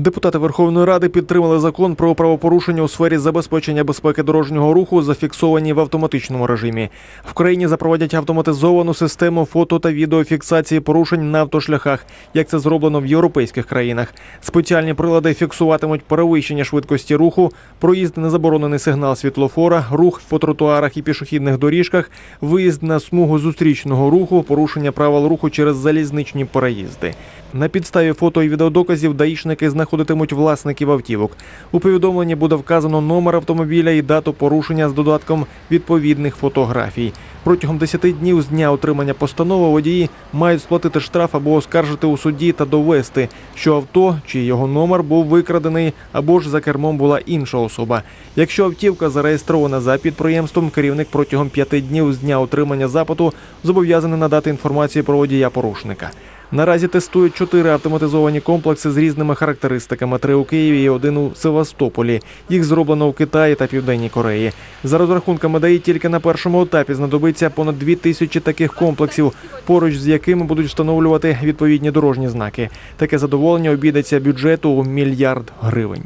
Депутати Верховної Ради підтримали закон про правопорушення у сфері забезпечення безпеки дорожнього руху, зафіксовані в автоматичному режимі. В країні запровадять автоматизовану систему фото та відеофіксації порушень на автошляхах, як це зроблено в європейських країнах. Спеціальні прилади фіксуватимуть перевищення швидкості руху, проїзд на заборонений сигнал світлофора, рух по тротуарах і пішохідних доріжках, виїзд на смугу зустрічного руху, порушення правил руху через залізничні переїзди. На підставі фото і відеодоказів даїшники знаходитимуть власників автівок. У повідомленні буде вказано номер автомобіля і дату порушення з додатком відповідних фотографій. Протягом 10 днів з дня отримання постанови водії мають сплатити штраф або оскаржити у суді та довести, що авто чи його номер був викрадений або ж за кермом була інша особа. Якщо автівка зареєстрована за підприємством, керівник протягом 5 днів з дня отримання запиту зобов'язаний надати інформацію про водія порушника. Наразі тестують чотири автоматизовані комплекси з різними характеристиками: три у Києві і один у Севастополі. Їх зроблено у Китаї та Південній Кореї. За розрахунками ДАІ, тільки на першому етапі знадобиться понад дві тисячі таких комплексів, поруч з якими будуть встановлювати відповідні дорожні знаки. Таке задоволення обійдеться бюджету у мільярд гривень.